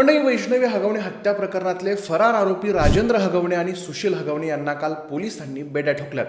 मंडळी वैष्णवी हगवणे हत्या प्रकरणातले फरार आरोपी राजेंद्र हगवणे आणि सुशील हगवणे यांना काल पोलिसांनी बेड्या ठोकल्यात.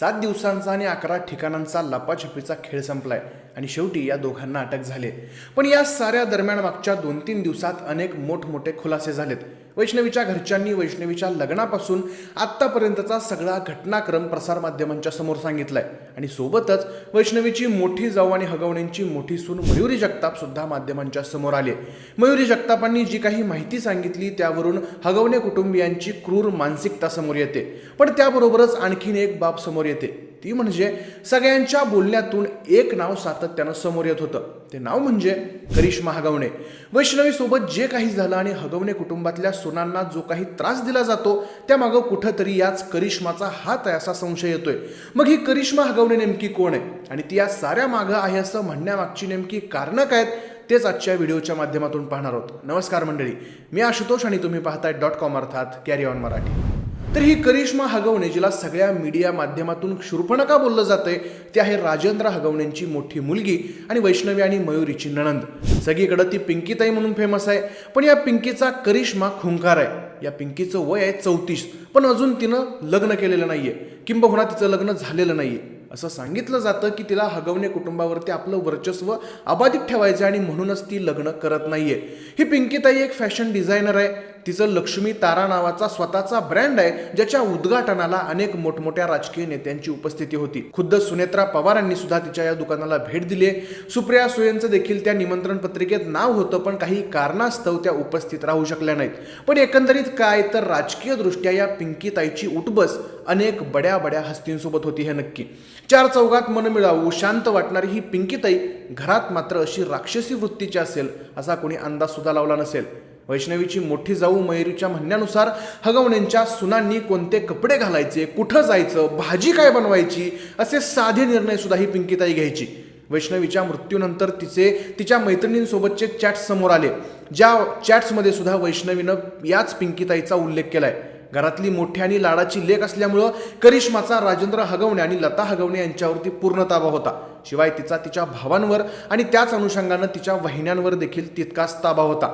सात दिवसांचा आणि अकरा ठिकाणांचा लपाछपीचा खेळ संपलाय आणि शेवटी या दोघांना अटक झाली. पण या साऱ्या दरम्यान मागच्या दोन तीन दिवसात अनेक मोठमोठे खुलासे झालेत. वैष्णवीच्या घरच्यांनी वैष्णवीच्या लग्नापासून आत्तापर्यंतचा सगळा घटनाक्रम प्रसारमाध्यमांच्या समोर सांगितलाय. आणि सोबतच वैष्णवीची मोठी जाऊ आणि हगवण्यांची मोठी सून मयुरी जगताप सुद्धा माध्यमांच्या समोर आले मयुरी जगतापांनी जी काही माहिती सांगितली त्यावरून हगवणे कुटुंबियांची क्रूर मानसिकता समोर येते. पण त्याबरोबरच आणखीन एक बाब समोर येते. ती म्हणजे सगळ्यांच्या बोलण्यातून एक नाव सातत्यानं समोर येत होतं. ते नाव म्हणजे करिश्मा हगवणे. वैष्णवीसोबत जे काही झालं आणि हगवणे कुटुंबातल्या सुनांना जो काही त्रास दिला जातो त्यामागं कुठंतरी याच करिश्माचा हात आहे असा संशय येतोय. मग ही करिश्मा हगवणे नेमकी कोण आहे? आणि ती या साऱ्या मागं आहे असं म्हणण्यामागची नेमकी कारणं काय आहेत तेच आजच्या व्हिडिओच्या माध्यमातून पाहणार आहोत. नमस्कार मंडळी. मी आशुतोष आणि तुम्ही पाहताय डॉट कॉम अर्थात कॅरी ऑन मराठी. तर ही करिश्मा हगवणे जिला सगळ्या मीडिया माध्यमातून शूर्पणका बोललं जातंय ती आहे राजेंद्र हगवणेंची मोठी मुलगी आणि वैष्णवी आणि मयुरीची नणंद. सगळीकडं ती पिंकीताई म्हणून फेमस आहे. पण या पिंकीचा करिश्मा खुंकार आहे. या पिंकीचं वय आहे चौतीस. पण अजून तिनं लग्न केलेलं नाहीये. किंबहुना तिचं लग्न झालेलं नाहीये. असं सांगितलं जातं की तिला हगवणे कुटुंबावरती आपलं वर्चस्व अबाधित ठेवायचं आणि म्हणूनच ती लग्न करत नाहीये. ही पिंकीताई एक फॅशन डिझायनर आहे. तिचं लक्ष्मी तारा नावाचा स्वतःचा ब्रँड आहे ज्याच्या उद्घाटनाला अनेक मोठमोठ्या राजकीय नेत्यांची उपस्थिती होती. खुद्द सुनेत्रा पवारांनी सुद्धा तिच्या या दुकानाला भेट दिली सुप्रिया सुयेंचं देखील त्या निमंत्रण पत्रिकेत नाव होतं पण काही कारणास्तव त्या उपस्थित राहू शकल्या नाहीत. पण एकंदरीत काय तर राजकीय दृष्ट्या या पिंकीताईची उठबस अनेक बड्या बड्या हस्तींसोबत होती हे नक्की. चार चौघात मन मिळावू शांत वाटणारी ही पिंकीताई घरात मात्र अशी राक्षसी वृत्तीची असेल असा कोणी अंदाज सुद्धा लावला नसेल. वैष्णवीची मोठी जाऊ मयुरीच्या म्हणण्यानुसार हगवण्यांच्या सुनांनी कोणते कपडे घालायचे कुठं जायचं भाजी काय बनवायची असे साधे निर्णय सुद्धा ही पिंकीताई घ्यायची. वैष्णवीच्या मृत्यूनंतर तिचे तिच्या मैत्रिणींसोबतचे चॅट्स समोर आले. ज्या चॅट्समध्ये सुद्धा वैष्णवीनं याच पिंकीताईचा उल्लेख केला आहे घरातली मोठी आणि लाडाची लेख असल्यामुळं करिश्माचा राजेंद्र हगवणे आणि लता हगवणे यांच्यावरती पूर्ण ताबा होता. शिवाय तिचा तिच्या भावांवर आणि त्याच अनुषंगानं तिच्या वहिन्यांवर देखील तितकाच ताबा होता.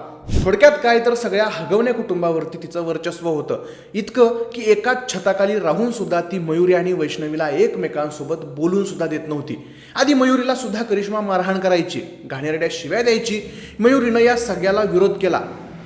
थोडक्यात काय तर सगळ्या हगवणे कुटुंबावरती तिचं वर्चस्व होतं. इतकं की एकाच छताखाली राहून सुद्धा ती मयुरी आणि वैष्णवीला एकमेकांसोबत बोलून सुद्धा देत नव्हती. आधी मयुरीला सुद्धा करिश्मा मारहाण करायची घाणेरड्या शिव्या द्यायची. मयुरीनं या सगळ्याला विरोध केला.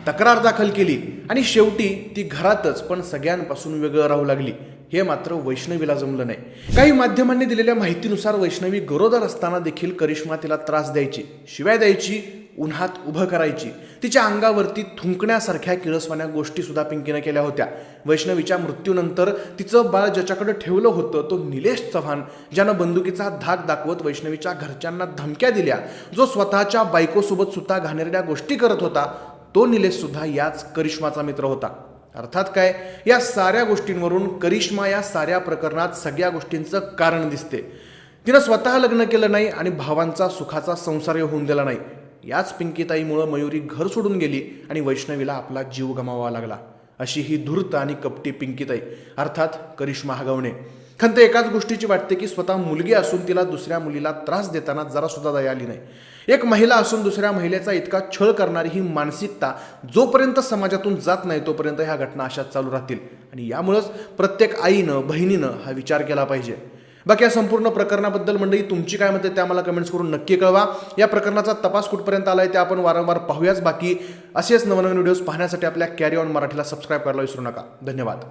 तक्रार दाखल केली आणि शेवटी ती घरातच पण सगळ्यांपासून वेगळं राहू लागली. हे मात्र वैष्णवीला जमलं नाही. काही माध्यमांनी दिलेल्या माहितीनुसार वैष्णवी गरोदर असताना देखील करिश्मा तिला त्रास द्यायची शिवाय द्यायची उन्हात उभं करायची. तिच्या अंगावरती थुंकण्यासारख्या किळसवाण्या गोष्टी सुद्धा पिंकीनं केल्या होत्या. वैष्णवीच्या मृत्यूनंतर तिचं बाळ ज्याच्याकडे ठेवलं होतं तो निलेश चव्हाण ज्यानं बंदुकीचा धाक दाखवत वैष्णवीच्या घरच्यांना धमक्या दिल्या जो स्वतःच्या बायकोसोबत सुद्धा घाणेरड्या गोष्टी करत होता तो निलेशसुद्धा याच करिश्माचा मित्र होता. अर्थात काय? या साऱ्या गोष्टींवरून करिश्मा या साऱ्या प्रकरणात सगळ्या गोष्टींचं कारण दिसते. तिनं स्वतः लग्न केलं नाही आणि भावांचा सुखाचा संसार होऊन दिला नाही. याच पिंकीताईमुळं मयुरी घर सोडून गेली आणि वैष्णवीला आपला जीव गमावा लागला. अशी ही धूर्त आणि कपटी पिंकीताई. अर्थात करिश्मा हगवणे. खंत एकाच गोष्टीची वाटते की स्वतः मुलगी असून तिला दुसऱ्या मुलीला त्रास देताना जरासुद्धा दया आली नाही. एक महिला असून दुसऱ्या महिलेचा इतका छळ करणारी ही मानसिकता जोपर्यंत समाजातून जात नाही तोपर्यंत ह्या घटना अशाच चालू राहतील. आणि यामुळंच प्रत्येक आईनं बहिणीनं हा विचार केला पाहिजे. बाकी या संपूर्ण प्रकरणाबद्दल मंडळी तुमची काय मते त्या मला कमेंट्स करून नक्की कळवा. या प्रकरणाचा तपास कुठपर्यंत आला आहे ते आपण वारंवार पाहूयाच. बाकी असेच नवनवीन व्हिडिओज पाहण्यासाठी आपल्या कॅरी ऑन मराठीला सबस्क्राईब करायला विसरू नका. धन्यवाद.